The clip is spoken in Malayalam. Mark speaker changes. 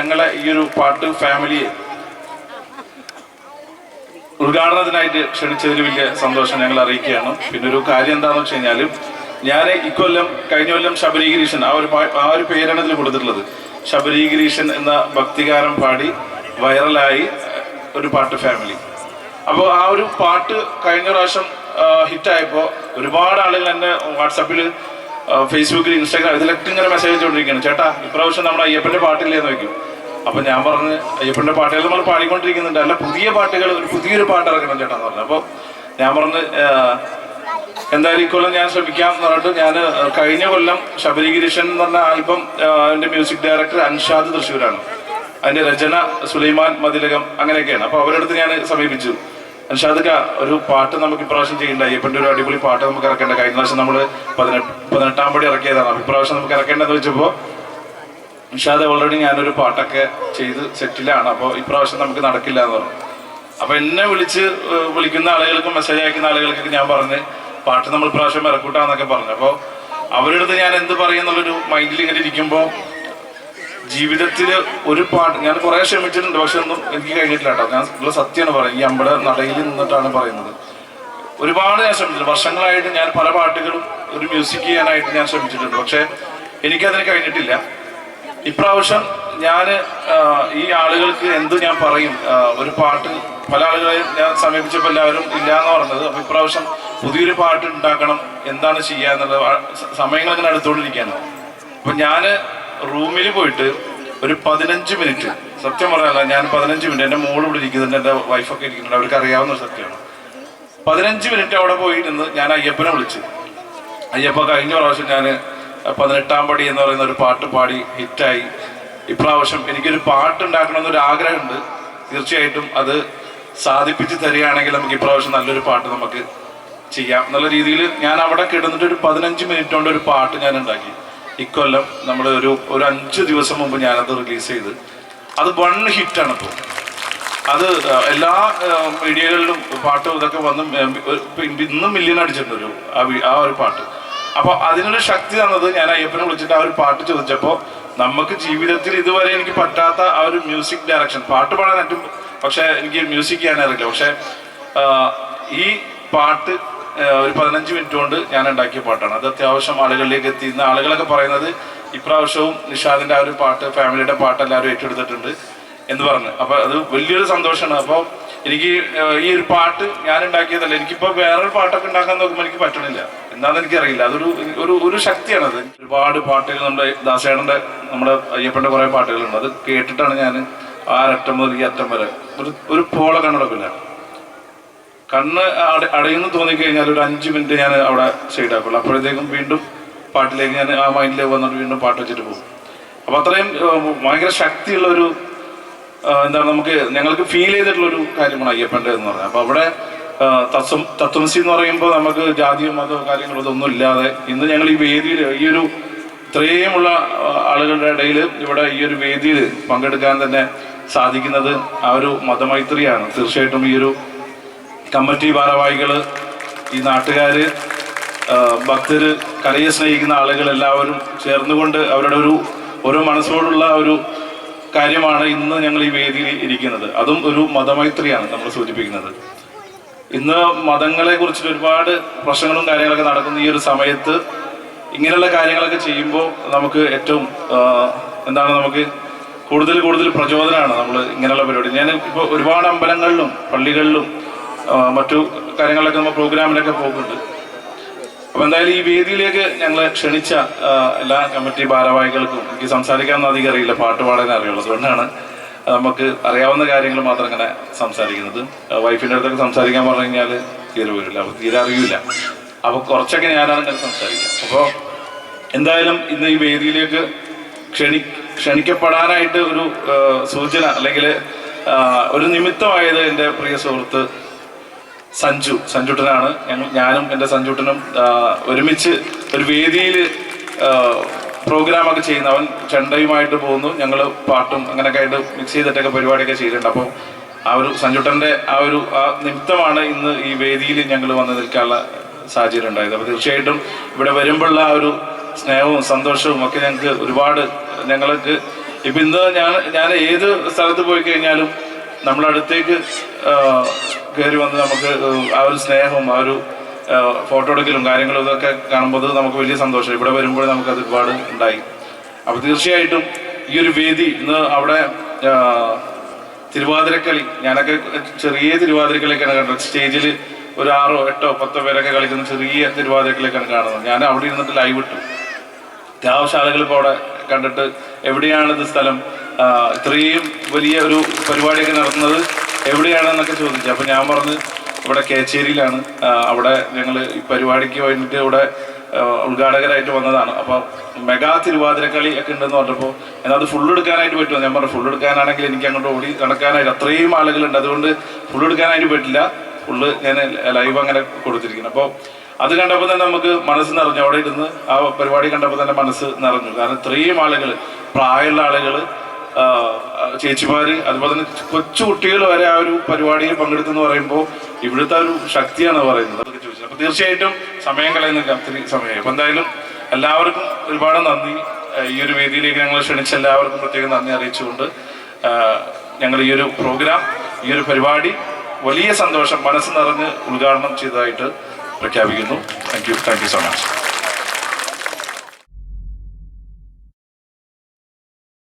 Speaker 1: ഞങ്ങളെ ഈ ഒരു പാട്ട് ഫാമിലിയെ ഉദ്ഘാടനത്തിനായിട്ട് ക്ഷണിച്ചതിൽ വലിയ സന്തോഷം ഞങ്ങൾ അറിയിക്കുകയാണ്. പിന്നെ ഒരു കാര്യം എന്താണെന്ന് വെച്ച് കഴിഞ്ഞാൽ ഞാൻ ഇക്കൊല്ലം കഴിഞ്ഞ കൊല്ലം ശബരീഗിരീഷൻ ആ ഒരു ആ ഒരു പേരാണ് ഇതിൽ കൊടുത്തിട്ടുള്ളത്. ശബരീഗിരീഷൻ എന്ന ഭക്തികാരം പാടി വൈറലായി ഒരു പാട്ട് ഫാമിലി അപ്പോൾ ആ ഒരു പാട്ട് കഴിഞ്ഞ പ്രാവശ്യം ഹിറ്റായപ്പോൾ ഒരുപാട് ആളുകൾ എന്നെ വാട്സാപ്പിൽ ഫേസ്ബുക്കിൽ ഇൻസ്റ്റാഗ്രാം ഇതിലൊക്കെ ഇങ്ങനെ മെസ്സേജ് അയച്ചുകൊണ്ടിരിക്കുകയാണ്. ചേട്ടാ ഇപ്രാവശ്യം നമ്മുടെ അയ്യപ്പന്റെ പാട്ടില്ലേന്ന് വയ്ക്കും അപ്പൊ ഞാൻ പറഞ്ഞ് അയ്യപ്പന്റെ പാട്ടുകൾ നമ്മൾ പാടിക്കൊണ്ടിരിക്കുന്നുണ്ട്. അല്ല പുതിയ പാട്ടുകൾ ഒരു പുതിയൊരു പാട്ട് ഇറക്കണം ചേട്ടാ പറഞ്ഞു. അപ്പൊ ഞാൻ പറഞ്ഞ് എന്തായാലും ഇക്കൊല്ലം ഞാൻ ശ്രമിക്കാം എന്ന് പറഞ്ഞിട്ട് ഞാൻ കഴിഞ്ഞ കൊല്ലം ശബരിഗിരീഷൻ എന്ന് പറഞ്ഞ ആൽബം അതിന്റെ മ്യൂസിക് ഡയറക്ടർ അൻഷാദ് തൃശ്ശൂരാണ്. അതിന്റെ രചന സുലൈമാൻ മതിലകം അങ്ങനെയൊക്കെയാണ്. അപ്പൊ അവരുടെ അടുത്ത് ഞാൻ സമീപിച്ചു. അൻഷാദ് ഒരു പാട്ട് നമുക്ക് ഇപ്രാവശ്യം ചെയ്യേണ്ട. അയ്യപ്പന്റെ ഒരു അടിപൊളി പാട്ട് നമുക്ക് ഇറക്കേണ്ട. കഴിഞ്ഞ പ്രാവശ്യം നമ്മൾ പതിനെട്ട് പതിനെട്ടാം പടി ഇറക്കിയതാണ്. ഇപ്രാവശ്യം നമുക്ക് ഇറക്കേണ്ടതെന്ന് വെച്ചപ്പോൾ നിഷാദ് ഓൾറെഡി ഞാനൊരു പാട്ടൊക്കെ ചെയ്ത് സെറ്റിലാണ്. അപ്പോൾ ഇപ്രാവശ്യം നമുക്ക് നടക്കില്ല എന്ന് പറഞ്ഞു. അപ്പൊ എന്നെ വിളിച്ച് വിളിക്കുന്ന ആളുകൾക്കും മെസ്സേജ് അയക്കുന്ന ആളുകൾക്കൊക്കെ ഞാൻ പറഞ്ഞ് പാട്ട് നമ്മൾ ഇപ്രാവശ്യം ഇറക്കൂട്ടാന്നൊക്കെ പറഞ്ഞു. അപ്പോൾ അവരുടെ അടുത്ത് ഞാൻ എന്ത് പറയുന്നുള്ളൊരു മൈൻഡിൽ ഇങ്ങനെ ഇരിക്കുമ്പോൾ ജീവിതത്തിൽ ഒരു പാട്ട് ഞാൻ കുറെ ക്ഷമിച്ചിട്ടുണ്ട് പക്ഷെ ഒന്നും എനിക്ക് കഴിഞ്ഞിട്ടില്ല കേട്ടോ. ഞാൻ ഉള്ള സത്യമാണ് പറയുന്നത്. ഈ അമ്പട നടയിൽ നിന്നിട്ടാണ് പറയുന്നത്. ഒരുപാട് ഞാൻ ശ്രമിച്ചിട്ടുണ്ട് വർഷങ്ങളായിട്ട് ഞാൻ പല പാട്ടുകളും ഒരു മ്യൂസിക് ചെയ്യാനായിട്ട് ഞാൻ ശ്രമിച്ചിട്ടുണ്ട് പക്ഷെ എനിക്കതിന് കഴിഞ്ഞിട്ടില്ല. ഇപ്രാവശ്യം ഞാൻ ഈ ആളുകൾക്ക് എന്ത് ഞാൻ പറയും ഒരു പാട്ട് പല ആളുകളെയും ഞാൻ സമീപിച്ചപ്പോൾ എല്ലാവരും ഇല്ല എന്ന് പറഞ്ഞത്. അപ്പൊ ഇപ്രാവശ്യം പുതിയൊരു പാട്ട് ഉണ്ടാക്കണം എന്താണ് ചെയ്യുക എന്നുള്ളത് സമയങ്ങൾ ഇങ്ങനെ അടുത്തോണ്ടിരിക്കുകയാണ് അപ്പൊ ഞാൻ റൂമിൽ പോയിട്ട് ഒരു പതിനഞ്ച് മിനിറ്റ് സത്യം പറയാനല്ല ഞാൻ പതിനഞ്ച് മിനിറ്റ് എന്റെ മോൾ ഇവിടെ ഇരിക്കുന്നുണ്ട് എന്റെ വൈഫൊക്കെ ഇരിക്കുന്നുണ്ട് അവർക്ക് അറിയാവുന്ന സത്യമാണ്. പതിനഞ്ച് മിനിറ്റ് അവിടെ പോയി നിന്ന് ഞാൻ അയ്യപ്പനെ വിളിച്ചു. അയ്യപ്പ കഴിഞ്ഞ പ്രാവശ്യം ഞാൻ പതിനെട്ടാം പടി എന്ന് പറയുന്ന ഒരു പാട്ട് പാടി ഹിറ്റായി. ഇപ്രാവശ്യം എനിക്കൊരു പാട്ട് ഉണ്ടാക്കണമെന്നൊരു ആഗ്രഹമുണ്ട്. തീർച്ചയായിട്ടും അത് സാധിപ്പിച്ച് തരികയാണെങ്കിൽ നമുക്ക് ഇപ്രാവശ്യം നല്ലൊരു പാട്ട് നമുക്ക് ചെയ്യാം. എന്നുള്ള രീതിയിൽ ഞാൻ അവിടെ കിടന്നിട്ട് ഒരു പതിനഞ്ച് മിനിറ്റ് കൊണ്ട് ഒരു പാട്ട് ഞാൻ ഉണ്ടാക്കി. ഇക്കൊല്ലം നമ്മൾ ഒരു ഒരു അഞ്ച് ദിവസം മുമ്പ് ഞാനത് റിലീസ് ചെയ്ത്. അത് വൺ ഹിറ്റാണ് ഇപ്പോൾ. അത് എല്ലാ മീഡിയകളിലും പാട്ടും ഇതൊക്കെ വന്ന് ഇന്നും മില്യൺ അടിച്ചിട്ടുണ്ട് ഒരു ആ ഒരു പാട്ട്. അപ്പൊ അതിനൊരു ശക്തി തന്നത് ഞാൻ അയ്യപ്പനെ വിളിച്ചിട്ട് ആ ഒരു പാട്ട് ചോദിച്ചപ്പോൾ നമുക്ക് ജീവിതത്തിൽ ഇതുവരെ എനിക്ക് പറ്റാത്ത ആ ഒരു മ്യൂസിക് ഡയറക്ഷൻ പാട്ട് പാടാൻ ഏറ്റവും പക്ഷെ എനിക്ക് മ്യൂസിക് ചെയ്യാൻ അറിയില്ല. പക്ഷെ ഈ പാട്ട് ഒരു പതിനഞ്ച് മിനിറ്റ് കൊണ്ട് ഞാൻ ഉണ്ടാക്കിയ പാട്ടാണ്. അത് അത്യാവശ്യം ആളുകളിലേക്ക് എത്തി ഇന്ന് ആളുകളൊക്കെ പറയുന്നത് ഇപ്രാവശ്യവും നിഷാദിന്റെ ആ ഒരു പാട്ട് ഫാമിലിയുടെ പാട്ട് എല്ലാവരും ഏറ്റെടുത്തിട്ടുണ്ട് എന്ന് പറഞ്ഞു. അപ്പൊ അത് വലിയൊരു സന്തോഷമാണ്. അപ്പൊ എനിക്ക് ഈ ഒരു പാട്ട് ഞാൻ ഉണ്ടാക്കിയതല്ല. എനിക്കിപ്പോ വേറൊരു പാട്ടൊക്കെ ഉണ്ടാക്കാൻ നോക്കുമ്പോൾ എനിക്ക് പറ്റണില്ല. എന്താണെന്ന് എനിക്കറിയില്ല അതൊരു ഒരു ഒരു ശക്തിയാണത്. ഒരുപാട് പാട്ടുകൾ നമ്മുടെ ദാസേടന്റെ നമ്മുടെ അയ്യപ്പന്റെ കുറെ പാട്ടുകളുണ്ട്. അത് കേട്ടിട്ടാണ് ഞാൻ ആ അറ്റം മുതൽ ഈ അറ്റം വരെ. ഒരു ഒരു പോള കണ്ണടക്കില്ല. കണ്ണ് അട- അടയുന്നു തോന്നിക്കഴിഞ്ഞാൽ ഒരു അഞ്ച് മിനിറ്റ് ഞാൻ അവിടെ സൈഡാക്കുള്ളൂ അപ്പോഴത്തേക്കും വീണ്ടും പാട്ടിലേക്ക് ഞാൻ ആ മൈൻഡിലേക്ക് വന്നിട്ട് വീണ്ടും പാട്ട് വെച്ചിട്ട് പോകും. അപ്പൊ അത്രയും ഭയങ്കര ശക്തിയുള്ള ഒരു എന്താണ് നമുക്ക് ഞങ്ങൾക്ക് ഫീൽ ചെയ്തിട്ടുള്ള ഒരു കാര്യമാണ് അയ്യപ്പന്റെ എന്ന് പറഞ്ഞത് അപ്പൊ അവിടെ തത്വംസി എന്ന് പറയുമ്പോൾ നമുക്ക് ജാതിയോ മതമോ കാര്യങ്ങളോ ഇതൊന്നും ഇല്ലാതെ ഇന്ന് ഞങ്ങൾ ഈ വേദിയിൽ ഈ ഒരു ഇത്രയുമുള്ള ആളുകളുടെ ഇടയിൽ ഇവിടെ ഈ ഒരു വേദിയിൽ പങ്കെടുക്കാൻ തന്നെ സാധിക്കുന്നത് ആ ഒരു മതമൈത്രിയാണ്. തീർച്ചയായിട്ടും ഈ ഒരു കമ്മിറ്റി ഭാരവാഹികൾ ഈ നാട്ടുകാർ ഭക്തർ കലയെ സ്നേഹിക്കുന്ന ആളുകൾ എല്ലാവരും ചേർന്നുകൊണ്ട് അവരുടെ ഒരു ഓരോ മനസ്സോടുള്ള ഒരു കാര്യമാണ് ഇന്ന് ഞങ്ങൾ ഈ വേദിയിൽ ഇരിക്കുന്നത്. അതും ഒരു മതമൈത്രിയാണ് നമ്മൾ സൂചിപ്പിക്കുന്നത്. ഇന്ന് മതങ്ങളെ കുറിച്ചിട്ട് ഒരുപാട് പ്രശ്നങ്ങളും കാര്യങ്ങളൊക്കെ നടക്കുന്ന ഈ ഒരു സമയത്ത് ഇങ്ങനെയുള്ള കാര്യങ്ങളൊക്കെ ചെയ്യുമ്പോൾ നമുക്ക് ഏറ്റവും എന്താണ് നമുക്ക് കൂടുതൽ കൂടുതൽ പ്രചോദനമാണ് നമ്മൾ ഇങ്ങനെയുള്ള പരിപാടി. ഞാൻ ഇപ്പോൾ ഒരുപാട് അമ്പലങ്ങളിലും പള്ളികളിലും മറ്റു കാര്യങ്ങളിലൊക്കെ നമ്മൾ പ്രോഗ്രാമിലൊക്കെ പോകുന്നുണ്ട്. അപ്പം എന്തായാലും ഈ വേദിയിലേക്ക് ഞങ്ങൾ ക്ഷണിച്ച എല്ലാ കമ്മിറ്റി ഭാരവാഹികൾക്കും എനിക്ക് സംസാരിക്കാനൊന്നും അധികം അറിയില്ല. പാട്ട് അറിയുള്ളൂ. അതുകൊണ്ടാണ് നമുക്ക് അറിയാവുന്ന കാര്യങ്ങൾ മാത്രം ഇങ്ങനെ സംസാരിക്കുന്നത്. വൈഫിന്റെ അടുത്തൊക്കെ സംസാരിക്കാൻ പറഞ്ഞു കഴിഞ്ഞാൽ തീരെ വരില്ല അപ്പോൾ തീരെ അറിയില്ല. അപ്പോൾ കുറച്ചൊക്കെ ഞാനാണ് ഇങ്ങനെ സംസാരിക്കുക. അപ്പോൾ എന്തായാലും ഇന്ന് ഈ വേദിയിലേക്ക് ക്ഷണി ക്ഷണിക്കപ്പെടാനായിട്ട് ഒരു സൂചന അല്ലെങ്കിൽ ഒരു നിമിത്തമായത് എന്റെ പ്രിയ സുഹൃത്ത് സഞ്ജു സഞ്ജുട്ടനാണ്. ഞങ്ങൾ ഞാനും എന്റെ സഞ്ജുട്ടനും ഒരുമിച്ച് ഒരു വേദിയിൽ പ്രോഗ്രാമൊക്കെ ചെയ്യുന്ന അവൻ ചെണ്ടയുമായിട്ട് പോകുന്നു. ഞങ്ങൾ പാട്ടും അങ്ങനെയൊക്കെ ആയിട്ട് മിക്സ് ചെയ്തിട്ടൊക്കെ പരിപാടിയൊക്കെ ചെയ്തിട്ടുണ്ട്. അപ്പോൾ ആ ഒരു സഞ്ജുട്ടന്റെ ആ ഒരു ആ നിമിത്തമാണ് ഇന്ന് ഈ വേദിയിൽ ഞങ്ങൾ വന്ന് നിൽക്കാനുള്ള സാഹചര്യം ഉണ്ടായത്. അപ്പോൾ തീർച്ചയായിട്ടും ഇവിടെ വരുമ്പോഴുള്ള ആ ഒരു സ്നേഹവും സന്തോഷവും ഒക്കെ ഞങ്ങൾക്ക് ഒരുപാട് ഞങ്ങൾക്ക് ഇപ്പം ഇന്ന് ഞാൻ ഞാൻ ഏത് സ്ഥലത്ത് പോയി കഴിഞ്ഞാലും നമ്മളടുത്തേക്ക് കയറി വന്ന് നമുക്ക് ആ ഒരു സ്നേഹവും ആ ഒരു ഫോട്ടോ എടുക്കലും കാര്യങ്ങളും ഇതൊക്കെ കാണുമ്പോൾ നമുക്ക് വലിയ സന്തോഷം. ഇവിടെ വരുമ്പോൾ നമുക്ക് അത് ഒരുപാട് ഉണ്ടായി. അപ്പോൾ തീർച്ചയായിട്ടും ഈ ഒരു വേദി ഇന്ന് അവിടെ തിരുവാതിരക്കളി ഞാനൊക്കെ ചെറിയ തിരുവാതിരക്കളിയൊക്കെയാണ് കണ്ടത്. സ്റ്റേജിൽ ഒരു ആറോ എട്ടോ പത്തോ പേരൊക്കെ കളിക്കുന്ന ചെറിയ തിരുവാതിരക്കളിയൊക്കെയാണ് കാണുന്നത്. ഞാൻ അവിടെ ഇരുന്നിട്ട് ലൈവ് ഇട്ടു. ത്യാവശാലകൾ ഇപ്പോൾ അവിടെ കണ്ടിട്ട് എവിടെയാണ് ഇത് സ്ഥലം? ഇത്രയും വലിയ ഒരു പരിപാടിയൊക്കെ നടത്തുന്നത് എവിടെയാണെന്നൊക്കെ ചോദിച്ചു. അപ്പോൾ ഞാൻ പറഞ്ഞു ഇവിടെ കേച്ചേരിയിലാണ്. അവിടെ ഞങ്ങൾ ഈ പരിപാടിക്ക് വേണ്ടിയിട്ട് ഇവിടെ ഉദ്ഘാടകരായിട്ട് വന്നതാണ്. അപ്പോൾ മെഗാ തിരുവാതിരക്കളി ഒക്കെ ഉണ്ടെന്ന് പറഞ്ഞപ്പോൾ എന്നാൽ അത് ഫുൾ എടുക്കാനായിട്ട് പറ്റുമോ ഞാൻ പറഞ്ഞു ഫുൾ എടുക്കാനാണെങ്കിൽ എനിക്ക് അങ്ങോട്ട് ഓടി നടക്കാനായിട്ട് അത്രയും ആളുകളുണ്ട്. അതുകൊണ്ട് ഫുൾ എടുക്കാനായിട്ട് പറ്റില്ല ഫുള്ള് ഞാൻ ലൈവ് അങ്ങനെ കൊടുത്തിരിക്കുന്നു. അപ്പോൾ അത് കണ്ടപ്പോൾ തന്നെ നമുക്ക് മനസ്സ് നിറഞ്ഞു. അവിടെ ഇരുന്ന് ആ പരിപാടി കണ്ടപ്പോൾ തന്നെ മനസ്സ് നിറഞ്ഞു. കാരണം ഇത്രയും ആളുകൾ പ്രായമുള്ള ആളുകൾ ചേച്ചിമാര് അതുപോലെ തന്നെ കൊച്ചു കുട്ടികൾ വരെ ആ ഒരു പരിപാടിയിൽ പങ്കെടുത്തെന്ന് പറയുമ്പോൾ ഇവിടുത്തെ ഒരു ശക്തിയാണ് പറയുന്നത്. അതൊക്കെ ചോദിച്ചത് അപ്പൊ തീർച്ചയായിട്ടും സമയം കളയുന്നില്ല. ഒത്തിരി സമയം. അപ്പൊ എന്തായാലും എല്ലാവർക്കും ഒരുപാട് നന്ദി. ഈ ഒരു വേദിയിലേക്ക് ഞങ്ങൾ ക്ഷണിച്ച എല്ലാവർക്കും പ്രത്യേകം നന്ദി അറിയിച്ചുകൊണ്ട് ഞങ്ങൾ ഈ ഒരു പ്രോഗ്രാം ഈ ഒരു പരിപാടി വലിയ സന്തോഷം മനസ്സ് നിറഞ്ഞ് ഉദ്ഘാടനം ചെയ്തതായിട്ട് പ്രഖ്യാപിക്കുന്നു. Thank you thank you so much